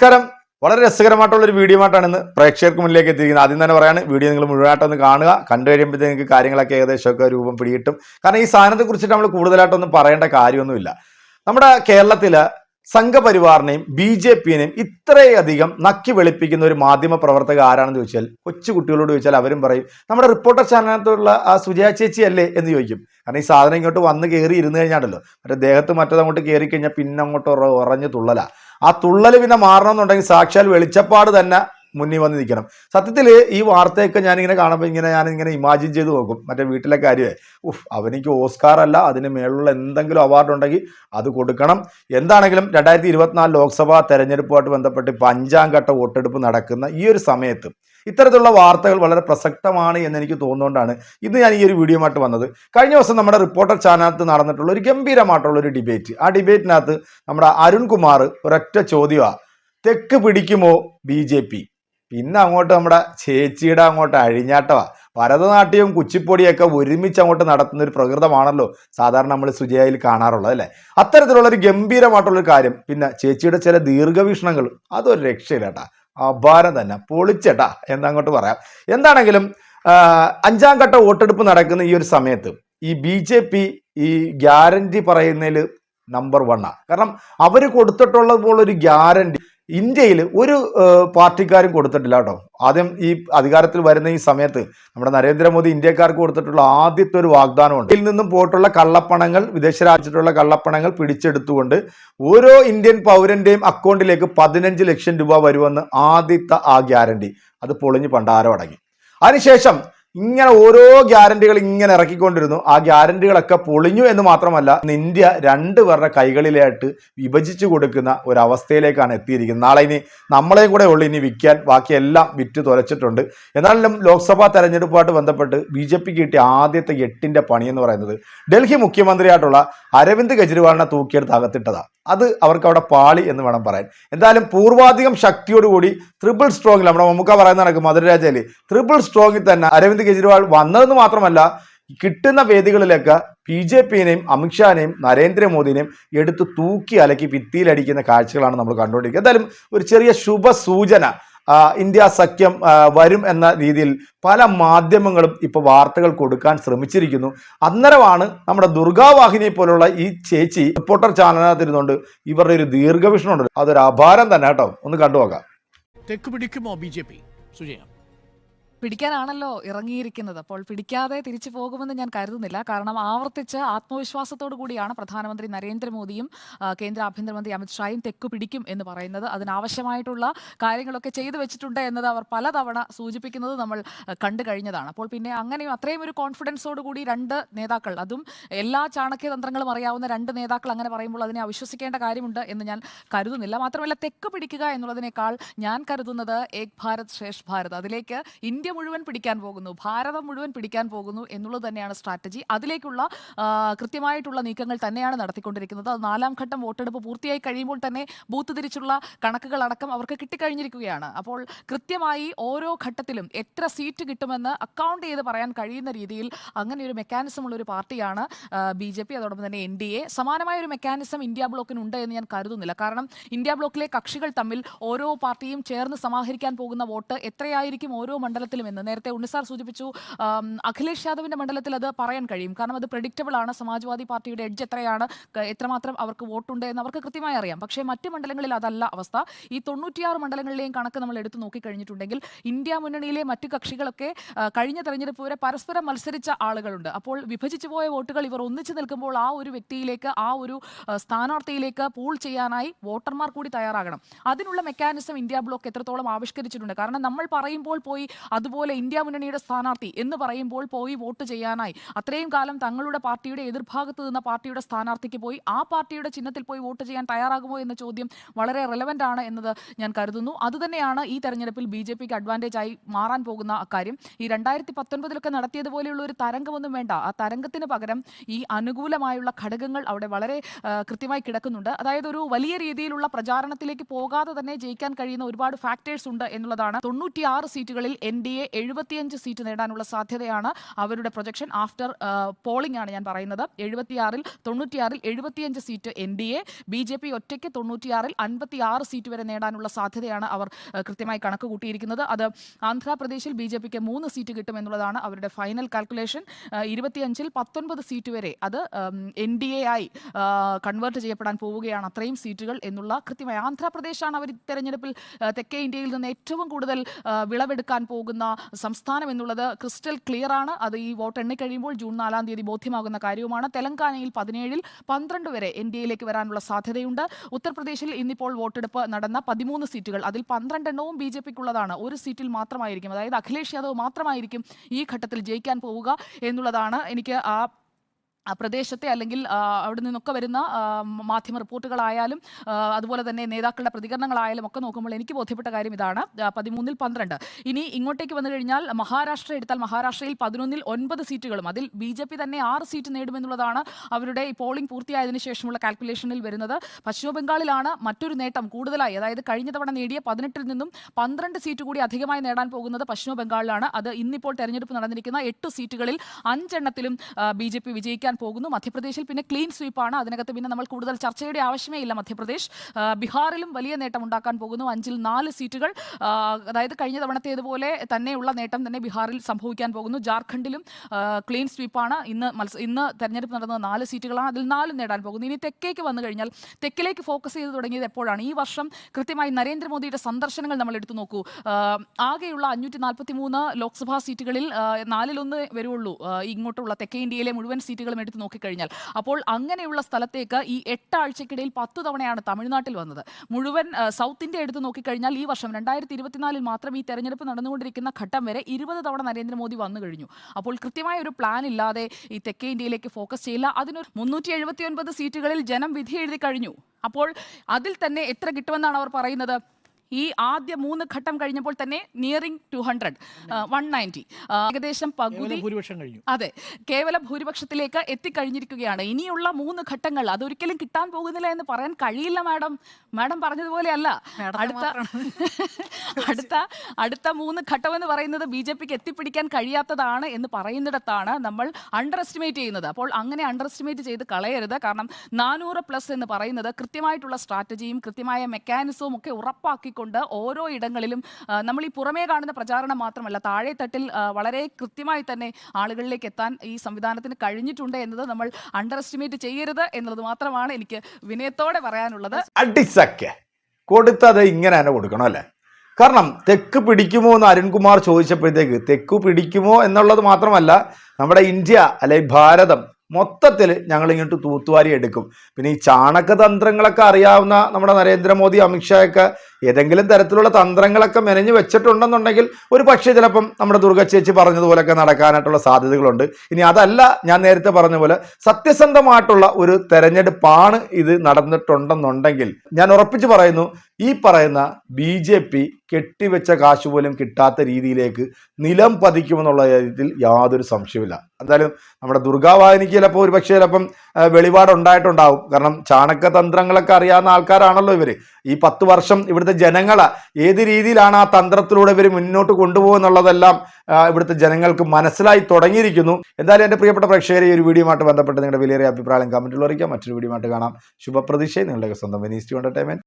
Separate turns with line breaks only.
നമസ്കാരം. വളരെ രസകരമായിട്ടുള്ള ഒരു വീഡിയോ ആയിട്ടാണ് ഇന്ന് പ്രേക്ഷകർക്ക് മുന്നിലേക്ക് എത്തിയിരിക്കുന്നത്. ആദ്യം തന്നെ പറയാണ് വീഡിയോ നിങ്ങൾ മുഴുവനായിട്ടൊന്ന് കാണുക. കണ്ടു കഴിയുമ്പോഴത്തേക്ക് നിങ്ങൾക്ക് കാര്യങ്ങളൊക്കെ ഏകദേശമൊക്കെ രൂപം പിടികിട്ടും. കാരണം ഈ സാധനത്തെ കുറിച്ചിട്ട് നമ്മൾ കൂടുതലായിട്ടൊന്നും പറയേണ്ട കാര്യമൊന്നുമില്ല. നമ്മുടെ കേരളത്തിൽ സംഘപരിവാറിനെയും ബി ജെ പിയെയും ഇത്രയധികം നക്കി വെളുപ്പിക്കുന്ന ഒരു മാധ്യമ പ്രവർത്തക ആരാണെന്ന് ചോദിച്ചാൽ കൊച്ചു കുട്ടികളോട് ചോദിച്ചാൽ അവരും പറയും നമ്മുടെ റിപ്പോർട്ടർ ചാനലിനകത്തുള്ള ആ സുജയ ചേച്ചി അല്ലേ? എന്ന് ചോദിക്കും. കാരണം ഈ സാധനം ഇങ്ങോട്ട് വന്ന് കയറി ഇരുന്ന് കഴിഞ്ഞാണല്ലോ. മറ്റേ ദേഹത്ത് മറ്റേത് അങ്ങോട്ട് കയറി കഴിഞ്ഞാൽ പിന്നെ അങ്ങോട്ട് ഉറ- ഉറഞ്ഞു തുള്ളല. ആ തുള്ളൽ പിന്നെ മാറണമെന്നുണ്ടെങ്കിൽ സാക്ഷാൽ വെളിച്ചപ്പാട് തന്നെ മുന്നിൽ വന്ന് നിൽക്കണം. സത്യത്തിൽ ഈ വാർത്തയൊക്കെ ഞാനിങ്ങനെ കാണുമ്പോൾ ഇങ്ങനെ ഞാനിങ്ങനെ ഇമാജിൻ ചെയ്ത് നോക്കും. മറ്റേ വീട്ടിലെ കാര്യമേ. ഉഫ് അവനിക്ക് ഓസ്കാർ അല്ല അതിന് മേലുള്ള എന്തെങ്കിലും അവാർഡ് ഉണ്ടെങ്കിൽ അത് കൊടുക്കണം. എന്താണെങ്കിലും രണ്ടായിരത്തി ഇരുപത്തിനാല് ലോക്സഭാ തെരഞ്ഞെടുപ്പുമായിട്ട് ബന്ധപ്പെട്ട് ഇപ്പം അഞ്ചാം ഘട്ട വോട്ടെടുപ്പ് നടക്കുന്ന ഈ ഒരു സമയത്ത് ഇത്തരത്തിലുള്ള വാർത്തകൾ വളരെ പ്രസക്തമാണ് എന്ന് എനിക്ക് തോന്നുന്നതുകൊണ്ടാണ് ഇന്ന് ഞാൻ ഈ ഒരു വീഡിയോ ആയിട്ട് വന്നത്. കഴിഞ്ഞ ദിവസം നമ്മുടെ റിപ്പോർട്ടർ ചാനലിനകത്ത് നടന്നിട്ടുള്ള ഒരു ഗംഭീരമായിട്ടുള്ള ഒരു ഡിബേറ്റ്. ആ ഡിബേറ്റിനകത്ത് നമ്മുടെ അരുൺകുമാർ ഒരൊറ്റ ചോദ്യമാണ് തെക്ക് പിടിക്കുമോ ബി ജെ പി? പിന്നെ അങ്ങോട്ട് നമ്മുടെ ചേച്ചിയുടെ അങ്ങോട്ട് അഴിഞ്ഞാട്ടവാ. ഭരതനാട്യവും കുച്ചിപ്പൊടിയൊക്കെ ഒരുമിച്ച് അങ്ങോട്ട് നടത്തുന്ന ഒരു പ്രകൃതമാണല്ലോ സാധാരണ നമ്മൾ സുജയായിൽ കാണാറുള്ളത് അല്ലേ? അത്തരത്തിലുള്ള ഒരു ഗംഭീരമായിട്ടുള്ളൊരു കാര്യം. പിന്നെ ചേച്ചിയുടെ ചില ദീർഘവീക്ഷണങ്ങൾ അതൊരു രക്ഷയില്ല കേട്ടാ അപാരം തന്നെ. പൊളിച്ചേട്ടാ എന്നങ്ങോട്ട് പറയാം. എന്താണെങ്കിലും അഞ്ചാം ഘട്ട വോട്ടെടുപ്പ് നടക്കുന്ന ഈ ഒരു സമയത്ത് ഈ ബി ജെ പി ഈ ഗ്യാരണ്ടി പറയുന്നതിൽ നമ്പർ വണ്ണാ കാരണം അവർ കൊടുത്തിട്ടുള്ളത് പോലെ ഒരു ഗ്യാരണ്ടി ഇന്ത്യയിൽ ഒരു പാർട്ടിക്കാരും കൊടുത്തിട്ടില്ല കേട്ടോ. ആദ്യം ഈ അധികാരത്തിൽ വരുന്ന ഈ സമയത്ത് നമ്മുടെ നരേന്ദ്രമോദി ഇന്ത്യക്കാർക്ക് കൊടുത്തിട്ടുള്ള ആദ്യത്തെ ഒരു വാഗ്ദാനമുണ്ട്. ഇതിൽ നിന്നും പോയിട്ടുള്ള കള്ളപ്പണങ്ങൾ വിദേശ രാജ്യത്തുള്ള കള്ളപ്പണങ്ങൾ പിടിച്ചെടുത്തുകൊണ്ട് ഓരോ ഇന്ത്യൻ പൗരന്റെയും അക്കൗണ്ടിലേക്ക് പതിനഞ്ച് ലക്ഷം രൂപ വരുമെന്ന് ആദ്യത്തെ ആ ഗ്യാരണ്ടി. അത് പൊളിഞ്ഞ് പണ്ടാരം അടങ്ങി. അതിനുശേഷം ഇങ്ങനെ ഓരോ ഗ്യാരണ്ടികൾ ഇങ്ങനെ ഇറക്കിക്കൊണ്ടിരുന്നു. ആ ഗ്യാരണ്ടികളൊക്കെ പൊളിഞ്ഞു എന്ന് മാത്രമല്ല ഇന്ത്യ രണ്ട് പേരുടെ കൈകളിലായിട്ട് വിഭജിച്ചു കൊടുക്കുന്ന ഒരവസ്ഥയിലേക്കാണ് എത്തിയിരിക്കുന്നത്. നാളെ ഇനി നമ്മളെ കൂടെ ഉള്ളു ഇനി വിൽക്കാൻ. ബാക്കിയെല്ലാം വിറ്റ് തുലച്ചിട്ടുണ്ട്. എന്നാലും ലോക്സഭാ തെരഞ്ഞെടുപ്പുമായിട്ട് ബന്ധപ്പെട്ട് ബി ജെ പിക്ക് കിട്ടിയ ആദ്യത്തെ എട്ടിന്റെ പണിയെന്ന് പറയുന്നത് ഡൽഹി മുഖ്യമന്ത്രിയായിട്ടുള്ള അരവിന്ദ് കെജ്രിവാളിനെ തൂക്കിയെടുത്ത് അകത്തിട്ടതാണ് അത് അവർക്ക് അവിടെ പാളി എന്ന് വേണം പറയാൻ. എന്തായാലും പൂർവാധികം ശക്തിയോടുകൂടി ട്രിപ്പിൾ സ്ട്രോങ്ങിൽ നമ്മുടെ മമ്മൂക്ക പറയുന്ന കണക്ക് മധുരരാജയിൽ ട്രിപ്പിൾ സ്ട്രോങ്ങിൽ തന്നെ അരവിന്ദ് കെജ്രിവാൾ വന്നതെന്ന് മാത്രമല്ല കിട്ടുന്ന വേദികളിലൊക്കെ ബി ജെ പിയെയും അമിത്ഷാനെയും നരേന്ദ്രമോദിനെയും എടുത്ത് തൂക്കി അലക്കി ഭിത്തിയിലടിക്കുന്ന കാഴ്ചകളാണ് നമ്മൾ കണ്ടുകൊണ്ടിരിക്കുന്നത്. എന്തായാലും ഒരു ചെറിയ ശുഭ സൂചന ഇന്ത്യ സഖ്യം വരും എന്ന രീതിയിൽ പല മാധ്യമങ്ങളും ഇപ്പോൾ വാർത്തകൾ കൊടുക്കാൻ ശ്രമിച്ചിരിക്കുന്നു. അന്നേരമാണ് നമ്മുടെ ദുർഗാവാഹിനിയെ പോലുള്ള ഈ ചേച്ചി റിപ്പോർട്ടർ ചാനലിനകത്തിരുന്നുകൊണ്ട് ഇവരുടെ ഒരു ദീർഘവിഷണമുണ്ട് അതൊരു അപാരം തന്നെ കേട്ടോ. ഒന്ന് കണ്ടുപോകാം
തെക്ക് പിടിക്കുമോ ബി ജെ പി? സുജയ.
പിടിക്കാനാണല്ലോ ഇറങ്ങിയിരിക്കുന്നത്. അപ്പോൾ പിടിക്കാതെ തിരിച്ചു പോകുമെന്ന് ഞാൻ കരുതുന്നില്ല. കാരണം ആവർത്തിച്ച് ആത്മവിശ്വാസത്തോടു കൂടിയാണ് പ്രധാനമന്ത്രി നരേന്ദ്രമോദിയും കേന്ദ്ര ആഭ്യന്തരമന്ത്രി അമിത്ഷായും തെക്കു പിടിക്കും എന്ന് പറയുന്നത്. അതിനാവശ്യമായിട്ടുള്ള കാര്യങ്ങളൊക്കെ ചെയ്തു വെച്ചിട്ടുണ്ട് എന്നത് അവർ പലതവണ സൂചിപ്പിക്കുന്നത് നമ്മൾ കണ്ടു കഴിഞ്ഞതാണ്. അപ്പോൾ പിന്നെ അങ്ങനെയും അത്രയും ഒരു കോൺഫിഡൻസോട് കൂടി രണ്ട് നേതാക്കൾ അതും എല്ലാ ചാണക്യതന്ത്രങ്ങളും അറിയാവുന്ന രണ്ട് നേതാക്കൾ അങ്ങനെ പറയുമ്പോൾ അതിനെ അവിശ്വസിക്കേണ്ട കാര്യമുണ്ട് എന്ന് ഞാൻ കരുതുന്നില്ല. മാത്രമല്ല തെക്ക് പിടിക്കുക എന്നുള്ളതിനേക്കാൾ ഞാൻ കരുതുന്നത് ഏക് ഭാരത് ശ്രേഷ്ഠ ഭാരത്. അതിലേക്ക് ഇന്ത്യ മുഴുവൻ പിടിക്കാൻ പോകുന്നു ഭാരതം മുഴുവൻ പിടിക്കാൻ പോകുന്നു എന്നുള്ളത് തന്നെയാണ് സ്ട്രാറ്റജി. അതിലേക്കുള്ള കൃത്യമായിട്ടുള്ള നീക്കങ്ങൾ തന്നെയാണ് നടത്തിക്കൊണ്ടിരിക്കുന്നത്. അത് നാലാം ഘട്ടം വോട്ടെടുപ്പ് പൂർത്തിയായി കഴിയുമ്പോൾ തന്നെ ബൂത്ത് തിരിച്ചുള്ള കണക്കുകൾ അടക്കം അവർക്ക് കിട്ടിക്കഴിഞ്ഞിരിക്കുകയാണ്. അപ്പോൾ കൃത്യമായി ഓരോ ഘട്ടത്തിലും എത്ര സീറ്റ് കിട്ടുമെന്ന് അക്കൗണ്ട് ചെയ്ത് പറയാൻ കഴിയുന്ന രീതിയിൽ അങ്ങനെ ഒരു മെക്കാനിസം ഉള്ള ഒരു പാർട്ടിയാണ് ബി ജെ പി അതോടൊപ്പം തന്നെ എൻ ഡി എ. സമാനമായ ഒരു മെക്കാനിസം ഇന്ത്യ ബ്ലോക്കിന് ഉണ്ട് എന്ന് ഞാൻ കരുതുന്നില്ല. കാരണം ഇന്ത്യ ബ്ലോക്കിലെ കക്ഷികൾ തമ്മിൽ ഓരോ പാർട്ടിയും ചേർന്ന് സമാഹരിക്കാൻ പോകുന്ന വോട്ട് എത്രയായിരിക്കും ഓരോ എന്ന് നേരത്തെ ഉണ്ണിസാർ സൂചിപ്പിച്ചു. അഖിലേഷ് യാദവിന്റെ മണ്ഡലത്തിൽ അത് പറയാൻ കഴിയും. കാരണം അത് പ്രഡിക്റ്റബിൾ ആണ്. സമാജ്വാദി പാർട്ടിയുടെ എഡ്ജ് എത്രയാണ്? എത്രമാത്രം അവർക്ക് വോട്ടുണ്ട് എന്ന് അവർക്ക് കൃത്യമായി അറിയാം. പക്ഷേ മറ്റ് മണ്ഡലങ്ങളിൽ അതല്ല അവസ്ഥ. ഈ തൊണ്ണൂറ്റിയാറ് മണ്ഡലങ്ങളിലെയും കണക്ക് നമ്മൾ എടുത്തു നോക്കിക്കഴിഞ്ഞിട്ടുണ്ടെങ്കിൽ ഇന്ത്യ മുന്നണിയിലെ മറ്റു കക്ഷികളൊക്കെ കഴിഞ്ഞ തെരഞ്ഞെടുപ്പ് വരെ പരസ്പരം മത്സരിച്ച ആളുകളുണ്ട്. അപ്പോൾ വിഭജിച്ചു പോയ വോട്ടുകൾ ഇവർ ഒന്നിച്ചു നിൽക്കുമ്പോൾ ആ ഒരു വ്യക്തിയിലേക്ക് ആ ഒരു സ്ഥാനാർത്ഥിയിലേക്ക് പൂൾ ചെയ്യാനായി വോട്ടർമാർ കൂടി തയ്യാറാകണം. അതിനുള്ള മെക്കാനിസം ഇന്ത്യ ബ്ലോക്ക് എത്രത്തോളം ആവിഷ്കരിച്ചിട്ടുണ്ട്? കാരണം നമ്മൾ പറയുമ്പോൾ പോയി അതുപോലെ ഇന്ത്യ മുന്നണിയുടെ സ്ഥാനാർത്ഥി എന്ന് പറയുമ്പോൾ പോയി വോട്ട് ചെയ്യാനായി. അത്രയും കാലം തങ്ങളുടെ പാർട്ടിയുടെ എതിർഭാഗത്ത് നിന്ന പാർട്ടിയുടെ സ്ഥാനാർത്ഥിക്ക് പോയി ആ പാർട്ടിയുടെ ചിഹ്നത്തിൽ പോയി വോട്ട് ചെയ്യാൻ തയ്യാറാകുമോ എന്ന ചോദ്യം വളരെ റെലവന്റ് ആണ് എന്നത് ഞാൻ കരുതുന്നു. അതുതന്നെയാണ് ഈ തെരഞ്ഞെടുപ്പിൽ ബി ജെ പിക്ക് അഡ്വാന്റേജ് ആയി മാറാൻ പോകുന്ന കാര്യം ഈ രണ്ടായിരത്തി പത്തൊൻപതിലൊക്കെ നടത്തിയതുപോലെയുള്ള ഒരു തരംഗമൊന്നും വേണ്ട. ആ തരംഗത്തിന് പകരം ഈ അനുകൂലമായുള്ള ഘടകങ്ങൾ അവിടെ വളരെ കൃത്യമായി കിടക്കുന്നുണ്ട്. അതായത് ഒരു വലിയ രീതിയിലുള്ള പ്രചാരണത്തിലേക്ക് പോകാതെ തന്നെ ജയിക്കാൻ കഴിയുന്ന ഒരുപാട് ഫാക്ടേഴ്സ് ഉണ്ട് എന്നുള്ളതാണ്. തൊണ്ണൂറ്റിയാറ് സീറ്റുകളിൽ എൻ ഡി എ എഴുപത്തിയഞ്ച് സീറ്റ് നേടാനുള്ള സാധ്യതയാണ് അവരുടെ പ്രൊജക്ഷൻ ആഫ്റ്റർ പോളിംഗ് ആണ് ഞാൻ പറയുന്നത്. എഴുപത്തിയാറിൽ തൊണ്ണൂറ്റിയാറിൽ എഴുപത്തിയഞ്ച് seat N D A B J P ഒറ്റയ്ക്ക് തൊണ്ണൂറ്റിയാറിൽ അൻപത്തിയാറ് സീറ്റ് വരെ നേടാനുള്ള സാധ്യതയാണ് അവർ കൃത്യമായി കണക്ക് കൂട്ടിയിരിക്കുന്നത് അത് ആന്ധ്രാപ്രദേശിൽ ബി ജെ പിക്ക് മൂന്ന് സീറ്റ് കിട്ടുമെന്നുള്ളതാണ് അവരുടെ ഫൈനൽ കാൽക്കുലേഷൻ ഇരുപത്തിയഞ്ചിൽ പത്തൊൻപത് സീറ്റ് വരെ അത് എൻ ഡി എ ആയി കൺവേർട്ട് ചെയ്യപ്പെടാൻ പോവുകയാണ് അത്രയും സീറ്റുകൾ എന്നുള്ള കൃത്യമായി ആന്ധ്രാപ്രദേശാണ് അവർ തെരഞ്ഞെടുപ്പിൽ തെക്കേ ഇന്ത്യയിൽ നിന്ന് ഏറ്റവും കൂടുതൽ വിളവെടുക്കാൻ പോകുന്ന സംസ്ഥാനം എന്നുള്ളത് ക്രിസ്റ്റൽ ക്ലിയർ ആണ്. അത് ഈ വോട്ട് എണ്ണിക്കഴിയുമ്പോൾ ജൂൺ നാലാം തീയതി ബോധ്യമാകുന്ന കാര്യവുമാണ്. തെലങ്കാനയിൽ പതിനേഴിൽ പന്ത്രണ്ട് വരെ എൻ ഡി എയിലേക്ക് വരാനുള്ള സാധ്യതയുണ്ട്. ഉത്തർപ്രദേശിൽ ഇന്നിപ്പോൾ വോട്ടെടുപ്പ് നടന്ന പതിമൂന്ന് സീറ്റുകൾ. അതിൽ പന്ത്രണ്ടെണ്ണവും ബി ജെ പിക്കുള്ളതാണ്. ഒരു സീറ്റിൽ മാത്രമായിരിക്കും. അതായത് അഖിലേഷ് യാദവ് മാത്രമായിരിക്കും ഈ ഘട്ടത്തിൽ ജയിക്കാൻ പോവുക എന്നുള്ളതാണ് എനിക്ക് ആ പ്രദേശത്തെ അല്ലെങ്കിൽ അവിടെ നിന്നൊക്കെ വരുന്ന മാധ്യമ റിപ്പോർട്ടുകളായാലും അതുപോലെ തന്നെ നേതാക്കളുടെ പ്രതികരണങ്ങളായാലും ഒക്കെ നോക്കുമ്പോൾ എനിക്ക് ബോധ്യപ്പെട്ട കാര്യം ഇതാണ്. പതിമൂന്നിൽ പന്ത്രണ്ട്. ഇനി ഇങ്ങോട്ടേക്ക് വന്നു കഴിഞ്ഞാൽ മഹാരാഷ്ട്ര എടുത്താൽ മഹാരാഷ്ട്രയിൽ പതിനൊന്നിൽ ഒൻപത് സീറ്റുകളും അതിൽ ബി ജെ പി തന്നെ ആറ് സീറ്റ് നേടുമെന്നുള്ളതാണ് അവരുടെ പോളിംഗ് പൂർത്തിയായതിനു ശേഷമുള്ള കാൽക്കുലേഷനിൽ വരുന്നത്. പശ്ചിമ ബംഗാളിലാണ് മറ്റൊരു നേട്ടം കൂടുതലായി. അതായത് കഴിഞ്ഞ തവണ നേടിയ പതിനെട്ടിൽ നിന്നും പന്ത്രണ്ട് സീറ്റ് കൂടി അധികമായി നേടാൻ പോകുന്നത് പശ്ചിമ ബംഗാളിലാണ്. അത് ഇന്നിപ്പോൾ തെരഞ്ഞെടുപ്പ് നടന്നിരിക്കുന്ന എട്ട് സീറ്റുകളിൽ അഞ്ചെണ്ണത്തിലും ബി ജെ പി വിജയിക്കാൻ പോകുന്നു. മധ്യപ്രദേശിൽ പിന്നെ ക്ലീൻ സ്വീപ്പാണ്. അതിനകത്ത് പിന്നെ നമ്മൾ കൂടുതൽ ചർച്ചയുടെ ആവശ്യമേ ഇല്ല മധ്യപ്രദേശ്. ബീഹാറിലും വലിയ നേട്ടം ഉണ്ടാക്കാൻ പോകുന്നു. അഞ്ചിൽ നാല് സീറ്റുകൾ. അതായത് കഴിഞ്ഞ തവണത്തേതുപോലെ തന്നെയുള്ള നേട്ടം തന്നെ ബീഹാറിൽ സംഭവിക്കാൻ പോകുന്നു. ജാർഖണ്ഡിലും ക്ലീൻ സ്വീപ്പാണ്. ഇന്ന് മത്സ ഇന്ന് തെരഞ്ഞെടുപ്പ് നടന്നത് നാല് സീറ്റുകളാണ്. അതിൽ നാലും നേടാൻ പോകുന്നു. ഇനി തെക്കേക്ക് വന്നു കഴിഞ്ഞാൽ തെക്കിലേക്ക് ഫോക്കസ് ചെയ്ത് തുടങ്ങിയത് എപ്പോഴാണ്? ഈ വർഷം കൃത്യമായി നരേന്ദ്രമോദിയുടെ സന്ദർശനങ്ങൾ നമ്മൾ എടുത്തു നോക്കൂ. ആകെയുള്ള അഞ്ഞൂറ്റി നാൽപ്പത്തി മൂന്ന് ലോക്സഭാ സീറ്റുകളിൽ നാലിലൊന്ന് വരുള്ളൂ ഇങ്ങോട്ടുള്ള തെക്കേ ഇന്ത്യയിലെ മുഴുവൻ സീറ്റുകളും എടുത്ത് നോക്കിക്കഴിഞ്ഞാൽ. അപ്പോൾ അങ്ങനെയുള്ള സ്ഥലത്തേക്ക് ഈ എട്ടാഴ്ചക്കിടയിൽ പത്ത് തവണയാണ് തമിഴ്നാട്ടിൽ വന്നത്. മുഴുവൻ സൗത്ത് ഇന്ത്യ എടുത്ത് നോക്കിക്കഴിഞ്ഞാൽ ഈ വർഷം രണ്ടായിരത്തി ഇരുപത്തിനാലിൽ മാത്രം ഈ തെരഞ്ഞെടുപ്പ് നടന്നുകൊണ്ടിരിക്കുന്ന ഘട്ടം വരെ ഇരുപത് തവണ നരേന്ദ്രമോദി വന്നു കഴിഞ്ഞു. അപ്പോൾ കൃത്യമായ ഒരു പ്ലാൻ ഇല്ലാതെ ഈ തെക്കേ ഇന്ത്യയിലേക്ക് ഫോക്കസ് ചെയ്യില്ല. അതിനൊരു മുന്നൂറ്റി എഴുപത്തി ഒൻപത് സീറ്റുകളിൽ ജനം വിധി എഴുതി കഴിഞ്ഞു. അപ്പോൾ അതിൽ തന്നെ എത്ര കിട്ടുമെന്നാണ് അവർ പറയുന്നത്? ഈ ആദ്യ മൂന്ന് ഘട്ടം കഴിഞ്ഞപ്പോൾ തന്നെ nearing two hundred one ninety ഏകദേശം പകുതി
കേവലം ഭൂരിപക്ഷം കഴിഞ്ഞു.
അതെ കേവല ഭൂരിപക്ഷത്തിലേക്ക് എത്തിക്കഴിഞ്ഞിരിക്കുകയാണ്. ഇനിയുള്ള മൂന്ന് ഘട്ടങ്ങൾ അതൊരിക്കലും കിട്ടാൻ പോകുന്നില്ല എന്ന് പറയാൻ കഴിയില്ല മാഡം. മാഡം പറഞ്ഞതുപോലെ അല്ല അടുത്ത അടുത്ത അടുത്ത മൂന്ന് ഘട്ടം എന്ന് പറയുന്നത് ബി ജെ പിക്ക് എത്തിപ്പിടിക്കാൻ കഴിയാത്തതാണ് എന്ന് പറയുന്നിടത്താണ് നമ്മൾ അണ്ടർ എസ്റ്റിമേറ്റ് ചെയ്യുന്നത്. അപ്പോൾ അങ്ങനെ അണ്ടർ എസ്റ്റിമേറ്റ് ചെയ്ത് കളയരുത്. കാരണം നാനൂറ് പ്ലസ് എന്ന് പറയുന്നത് കൃത്യമായിട്ടുള്ള സ്ട്രാറ്റജിയും കൃത്യമായ മെക്കാനിസവും ഒക്കെ ഉറപ്പാക്കിക്കൊണ്ട് ഓരോ ഇടങ്ങളിലും നമ്മൾ ഈ പുറമേ കാണുന്ന പ്രചാരണം മാത്രമല്ല താഴെ തട്ടിൽ വളരെ കൃത്യമായി തന്നെ ആളുകളിലേക്ക് എത്താൻ ഈ സംവിധാനത്തിന് കഴിഞ്ഞിട്ടുണ്ട് എന്നത് നമ്മൾ അണ്ടർ എസ്റ്റിമേറ്റ് ചെയ്യരുത് എന്നുള്ളത് മാത്രമാണ് എനിക്ക് വിനയത്തോടെ പറയാനുള്ളത്.
അടിച്ചക്കെ. കൊടുത്തത് ഇങ്ങനെ തന്നെ കൊടുക്കണം അല്ലേ? കാരണം തെക്ക് പിടിക്കുമോ എന്ന് അരുൺകുമാർ ചോദിച്ചപ്പോഴത്തേക്ക് തെക്ക് പിടിക്കുമോ എന്നുള്ളത് മാത്രമല്ല നമ്മുടെ ഇന്ത്യ അല്ലെങ്കിൽ ഭാരതം മൊത്തത്തിൽ ഞങ്ങൾ ഇങ്ങോട്ട് തൂത്തുവാരി എടുക്കും. പിന്നെ ഈ ചാണകതന്ത്രങ്ങളൊക്കെ അറിയാവുന്ന നമ്മുടെ നരേന്ദ്രമോദി അമിത്ഷായൊക്കെ ഏതെങ്കിലും തരത്തിലുള്ള തന്ത്രങ്ങളൊക്കെ മെനഞ്ഞു വെച്ചിട്ടുണ്ടെന്നുണ്ടെങ്കിൽ ഒരു പക്ഷേ ചിലപ്പം നമ്മുടെ ദുർഗ ചേച്ചി പറഞ്ഞതുപോലൊക്കെ നടക്കാനായിട്ടുള്ള സാധ്യതകളുണ്ട്. ഇനി അതല്ല ഞാൻ നേരത്തെ പറഞ്ഞ പോലെ സത്യസന്ധമായിട്ടുള്ള ഒരു തെരഞ്ഞെടുപ്പാണ് ഇത് നടന്നിട്ടുണ്ടെന്നുണ്ടെങ്കിൽ ഞാൻ ഉറപ്പിച്ച് പറയുന്നു ഈ പറയുന്ന ബി ജെ പി കെട്ടിവെച്ച കാശ് പോലും കിട്ടാത്ത രീതിയിലേക്ക് നിലം പതിക്കുമെന്നുള്ള കാര്യത്തിൽ യാതൊരു സംശയമില്ല എന്തായാലും നമ്മുടെ ദുർഗാവാഹിനിക്ക് ചിലപ്പോൾ ഒരു പക്ഷേ ചിലപ്പം വെളിപാടുണ്ടായിട്ടുണ്ടാവും. കാരണം ചാണകതന്ത്രങ്ങളൊക്കെ അറിയാവുന്ന ആൾക്കാരാണല്ലോ ഇവർ ഈ പത്ത് വർഷം ഇവിടുത്തെ ജനങ്ങളെ ഏത് രീതിയിലാണ് ആ തന്ത്രത്തിലൂടെ ഇവർ മുന്നോട്ട് കൊണ്ടുപോകുന്നുള്ളതെല്ലാം ഇവിടുത്തെ ജനങ്ങൾക്ക് മനസ്സിലായി തുടങ്ങിയിരിക്കുന്നു. എന്തായാലും എന്റെ പ്രിയപ്പെട്ട പ്രേക്ഷകരെ ഈ ഒരു വീഡിയോയുമായിട്ട് ബന്ധപ്പെട്ട് നിങ്ങളുടെ വിലയേറിയ അഭിപ്രായം കമന്റിൽ അറിയിക്കാം. മറ്റൊരു വീഡിയോയുമായിട്ട് കാണാം. ശുഭപ്രതീക്ഷയും നിങ്ങളുടെയൊക്കെ സ്വന്തം വിനീസ്റ്റ് എന്റർടൈൻമെന്റ്